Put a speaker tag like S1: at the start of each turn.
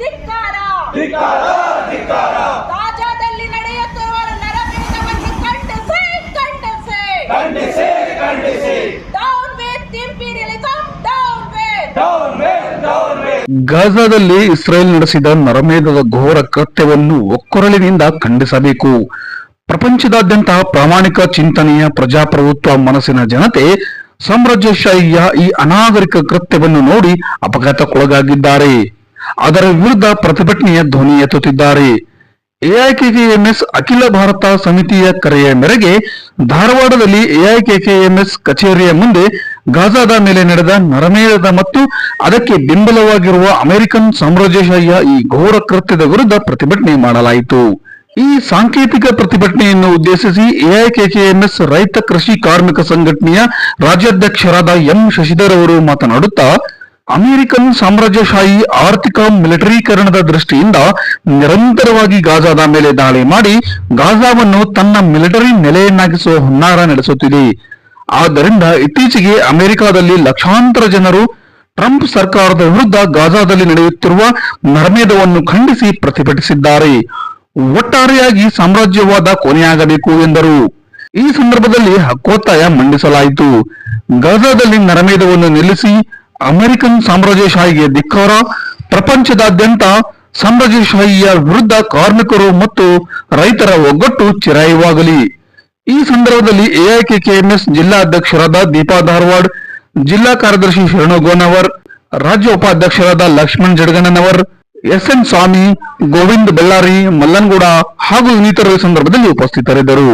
S1: ಧಿಕ್ಕಾರ. ಧಿಕ್ಕಾರ ಧಿಕ್ಕಾರ. ರಾಜ್ಯದಲ್ಲಿ ನಡೆಯುತ್ತಿರುವ ನರಮೇಧವನ್ನು ಖಂಡಿಸಿ ಖಂಡಿಸಿ ಖಂಡಿಸಿ ಖಂಡಿಸಿ down with imperialism down with down with down with
S2: ಗಾಜಾದಲ್ಲಿ Israel ನಡೆಸಿದ ನರಮೇಧದ ಘೋರ ಕೃತ್ಯವನ್ನು ಒಕ್ಕೊರಳಿನಿಂದ ಖಂಡಿಸಬೇಕು. ಪ್ರಪಂಚದಾದ್ಯಂತ ಪ್ರಾಮಾಣಿಕ ಚಿಂತನೆಯ ಪ್ರಜಾಪ್ರಭುತ್ವ ಮನಸ್ಸಿನ ಜನತೆ ಸಾಮ್ರಾಜ್ಯಶಾಹಿಯ ಈ ಅನಾಗರಿಕ ಕೃತ್ಯವನ್ನು ನೋಡಿ ಅಪಘಾತಕ್ಕೊಳಗಾಗಿದ್ದಾರೆ. ಅದರ ವಿರುದ್ಧ ಪ್ರತಿಭಟನೆಯ ಧ್ವನಿ ಎತ್ತುತ್ತಿದ್ದಾರೆ. ಎಐಕೆಕೆಎಂಎಸ್ ಅಖಿಲ ಭಾರತ ಸಮಿತಿಯ ಕರೆಯ ಮೇರೆಗೆ ಧಾರವಾಡದಲ್ಲಿ ಎಐಕೆಕೆಎಂಎಸ್ ಕಚೇರಿಯ ಮುಂದೆ ಗಾಜಾದ ಮೇಲೆ ನಡೆದ ನರಮೇಧದ ಮತ್ತು ಅದಕ್ಕೆ ಬೆಂಬಲವಾಗಿರುವ ಅಮೆರಿಕನ್ ಸಾಮ್ರಾಜ್ಯಶಾಹಿಯ ಈ ಘೋರ ಕೃತ್ಯದ ವಿರುದ್ಧ ಪ್ರತಿಭಟನೆ ಮಾಡಲಾಯಿತು. ಈ ಸಾಂಕೇತಿಕ ಪ್ರತಿಭಟನೆಯನ್ನು ಉದ್ದೇಶಿಸಿ ಎಐಕೆಕೆಎಂಎಸ್ ರೈತ ಕೃಷಿ ಕಾರ್ಮಿಕ ಸಂಘಟನೆಯ ರಾಜ್ಯಾಧ್ಯಕ್ಷರಾದ ಎಂ ಶಶಿಧರ್ ಅವರು ಮಾತನಾಡುತ್ತಾ ಅಮೆರಿಕನ್ ಸಾಮ್ರಾಜ್ಯಶಾಹಿ ಆರ್ಥಿಕ ಮಿಲಿಟರೀಕರಣದ ದೃಷ್ಟಿಯಿಂದ ನಿರಂತರವಾಗಿ ಗಾಜಾದ ಮೇಲೆ ದಾಳಿ ಮಾಡಿ ಗಾಜಾವನ್ನು ತನ್ನ ಮಿಲಿಟರಿ ನೆಲೆಯನ್ನಾಗಿಸುವ ಹುನ್ನಾರ ನಡೆಸುತ್ತಿದೆ. ಆದ್ದರಿಂದ ಇತ್ತೀಚೆಗೆ ಅಮೆರಿಕದಲ್ಲಿ ಲಕ್ಷಾಂತರ ಜನರು ಟ್ರಂಪ್ ಸರ್ಕಾರದ ವಿರುದ್ಧ ಗಾಜಾದಲ್ಲಿ ನಡೆಯುತ್ತಿರುವ ನರಮೇಧವನ್ನು ಖಂಡಿಸಿ ಪ್ರತಿಭಟಿಸಿದ್ದಾರೆ. ಒಟ್ಟಾರೆಯಾಗಿ ಸಾಮ್ರಾಜ್ಯವಾದ ಕೊನೆಯಾಗಬೇಕು ಎಂದರು. ಈ ಸಂದರ್ಭದಲ್ಲಿ ಹಕ್ಕೊತ್ತಾಯ ಮಂಡಿಸಲಾಯಿತು. ಗಾಜಾದಲ್ಲಿ ನರಮೇಧವನ್ನು ನಿಲ್ಲಿಸಿ ಅಮೆರಿಕನ್ ಸಾಮ್ರಾಜ್ಯಶಾಹಿಗೆ ಧಿಕ್ಕಾರ, ಪ್ರಪಂಚದಾದ್ಯಂತ ಸಾಮ್ರಾಜ್ಯಶಾಹಿಯ ವಿರುದ್ಧ ಕಾರ್ಮಿಕರು ಮತ್ತು ರೈತರ ಒಗ್ಗಟ್ಟು ಚಿರಾಯುವಾಗಲಿ. ಈ ಸಂದರ್ಭದಲ್ಲಿ ಎಐಕೆಕೆಎಂಎಸ್ ಜಿಲ್ಲಾ ಅಧ್ಯಕ್ಷರಾದ ದೀಪಾ ಧಾರವಾಡ್, ಜಿಲ್ಲಾ ಕಾರ್ಯದರ್ಶಿ ಶರಣು ಗೋನವರ್ ರಾಜ್ಯ ಉಪಾಧ್ಯಕ್ಷರಾದ ಲಕ್ಷ್ಮಣ್ ಜಡಗಣ್ಣನವರ್ ಎಸ್ ಎನ್ ಸ್ವಾಮಿ, ಗೋವಿಂದ್ ಬೆಳ್ಳಾರಿ, ಮಲ್ಲನ್ಗೌಡ ಹಾಗೂ ಇನ್ನಿತರರು ಸಂದರ್ಭದಲ್ಲಿ ಉಪಸ್ಥಿತರಿದ್ದರು.